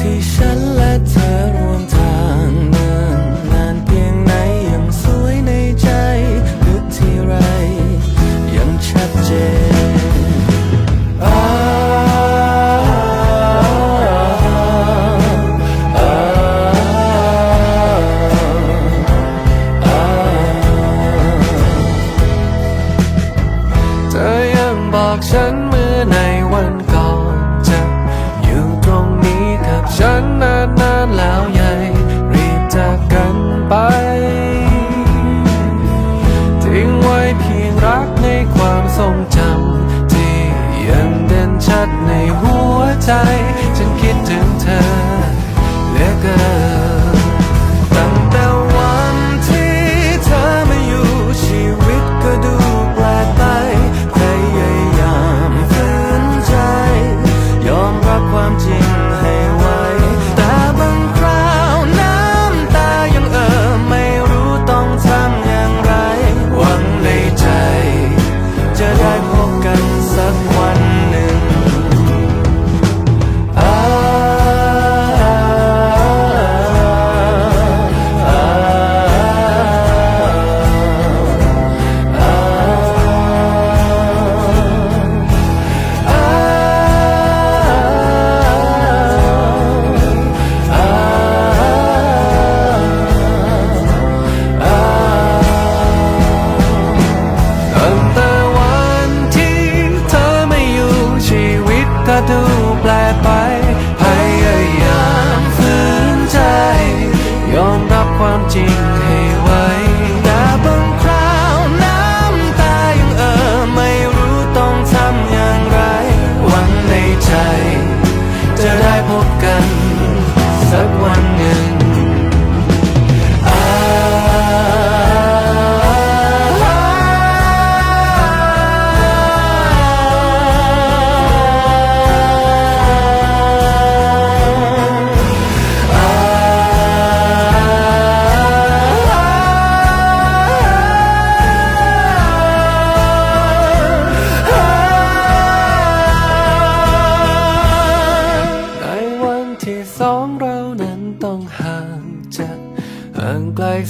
起身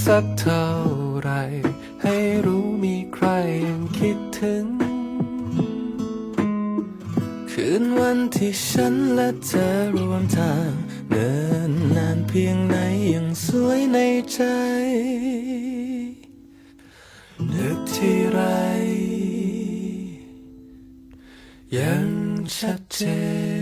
สักเท่าไร ให้รู้มีใครยังคิดถึง คืนวันที่ฉันและเธอรวมทางเดินนานเพียงไหนยังสวยในใจ นึกที่ไรยังชัดเจน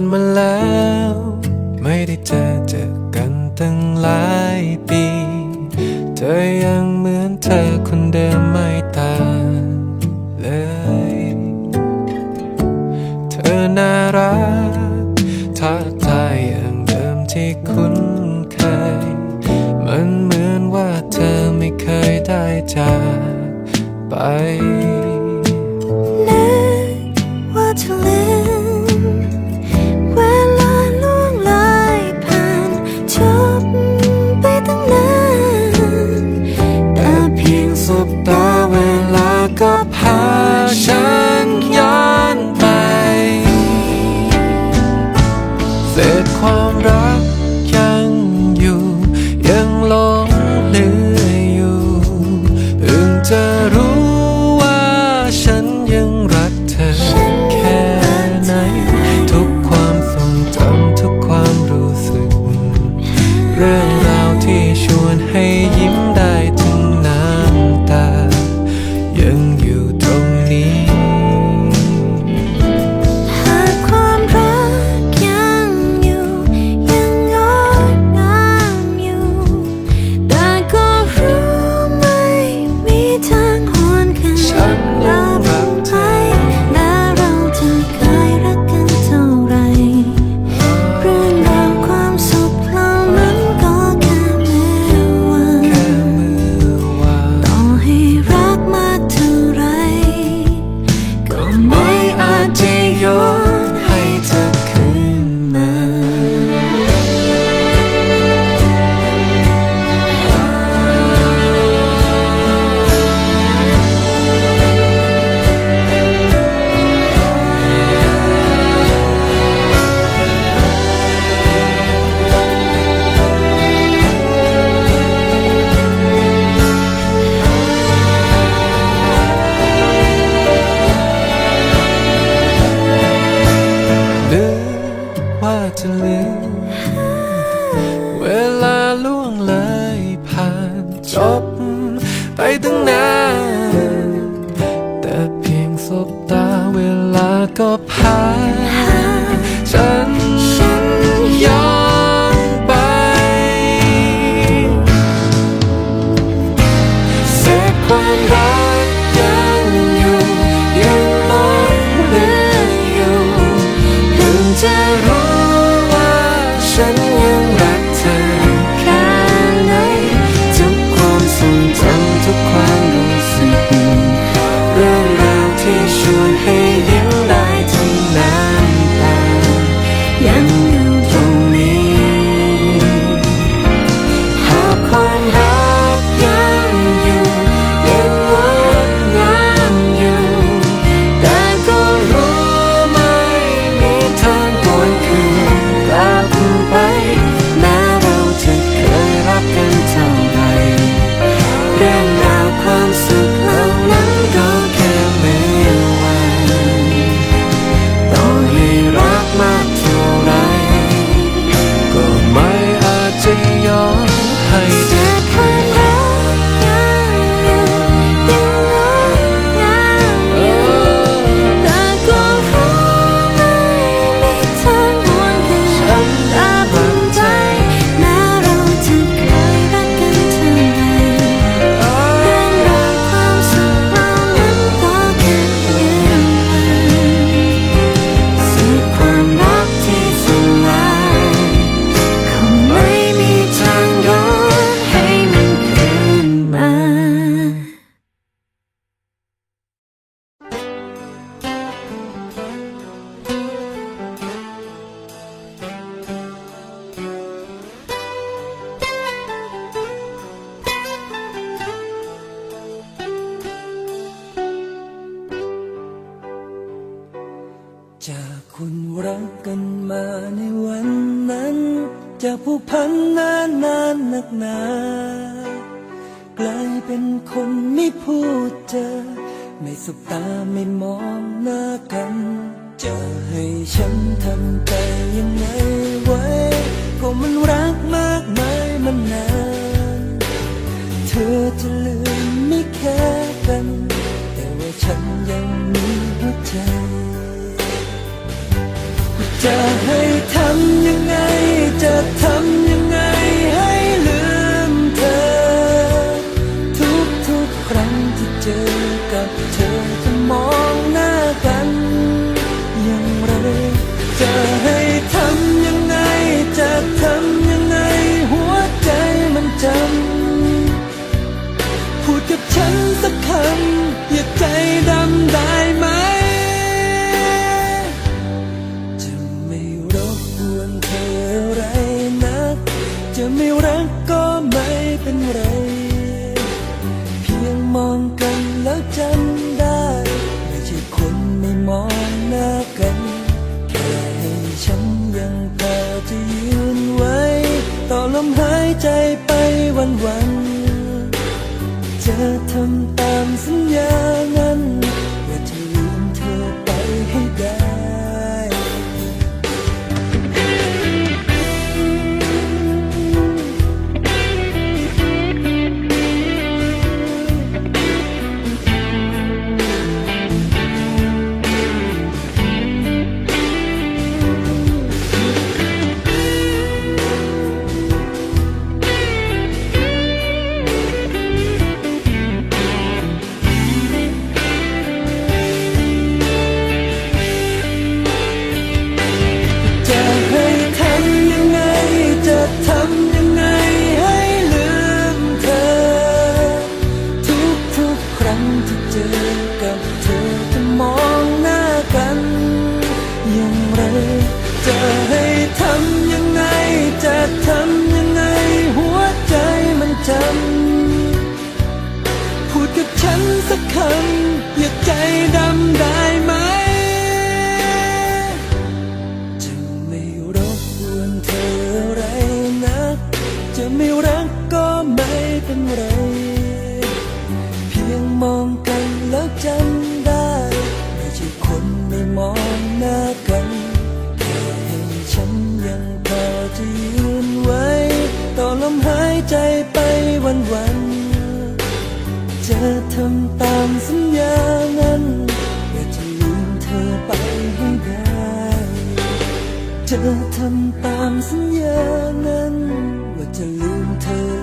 นมาแล้ว ไม่ได้เจอเจอกันตั้งหลาย บตาเวลาก็ผ่าน คนรักกันมาในวันนั้น จะผู้พันนานนานนักหนากลายเป็นคนไม่พูดเจอ ไม่สบตาไม่มองหน้ากัน จะให้ฉันทำใจยังไงไว้ก็มันรักมากมายมันนาน เธอจะลืมไม่แค่กัน แต่ว่าฉันยังมีหัวใจ จะให้ทำยังไง จะทำยังไงให้ลืมเธอ ทุกทุกครั้งที่เจอกับเธอจะมองหน้ากันอย่างไร จะให้ทำยังไง จะทำยังไงหัวใจมันจำพูดกับฉันสักคำอย่าใจดำได้ ใจไปวันวันจะทำตามสัญญานั้น ใจไปวันวันจะทำตามสัญญานั้นแต่จะลืมเธอไปให้ได้จะทำตามสัญญานั้น ว่าจะลืมเธอ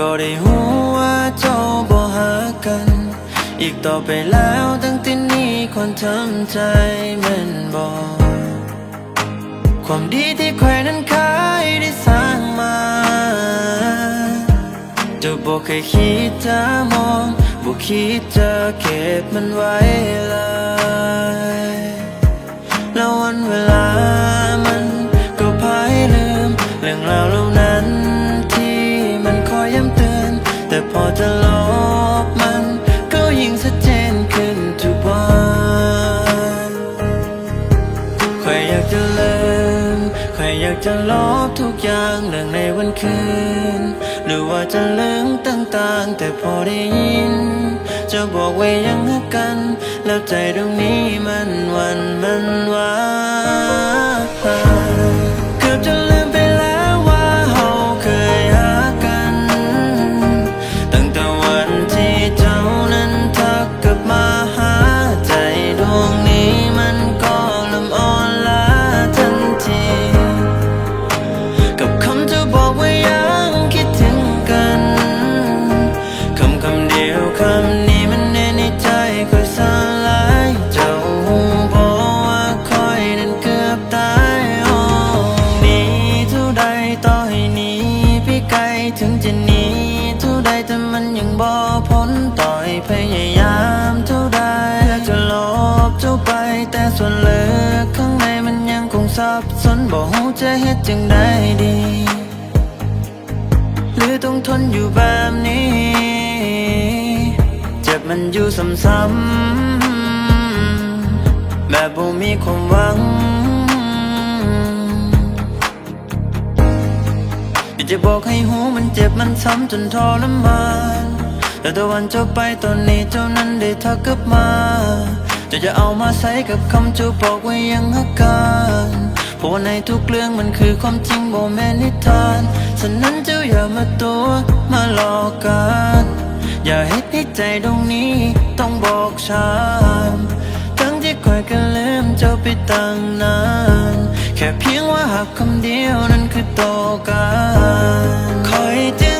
ก็ได้หัวาเจ้าบ่หากัน อีกต่อไปแล้วตั้งแต่นี้คนทำใจแมันบอกความดีที่ใครนั้นเคยได้สร้างมาจะบอกเคยคิดจะมองบอกคิดจะเก็บมันไว้เลยแล้ววันเวลามันก็พายลืมเรื่องราวเหล่านั้น พอจะลบมัน ก็ยิ่งชัดเจนขึ้นทุกวันใครอยากจะลืมใครอยากจะลบทุกอย่างเรื่องในวันคืน หรือว่าจะลืมต่างๆ แต่พอได้ยิน จะบอกไว้ยังฮักกัน แล้วใจตรงนี้มันวันมันไหวา แต่ส่วนเลึกข้างในมันยังคงสับสนบอกหูจะเฮ็ดจังได้ดี หรือต้องทนอยู่แบบนี้ เจ็บมันอยู่ซ้ำๆแบบบ่มีความหวังอยากจะบอกให้หูมันเจ็บมันซ้ำจนทรมานแต่ตะวันเจ้าไปตอนนี้เจ้านั้นได้ทักกลับมา จะจะเอามาใส่กับคำจูบบอกไว้ยังฮักกันเพราะในทุกเรื่องมันคือความจริงบ่แม่นนิทานฉะนั้นเจ้าอย่ามาตัวมาหลอกกัน อย่าให้ให้ใจตรงนี้ต้องบอกช้ำทั้งที่คอยกันลืมเจ้าไปตั้งนาน แค่เพียงว่าหักคำเดียวนั้นคือโตกันคอยจึง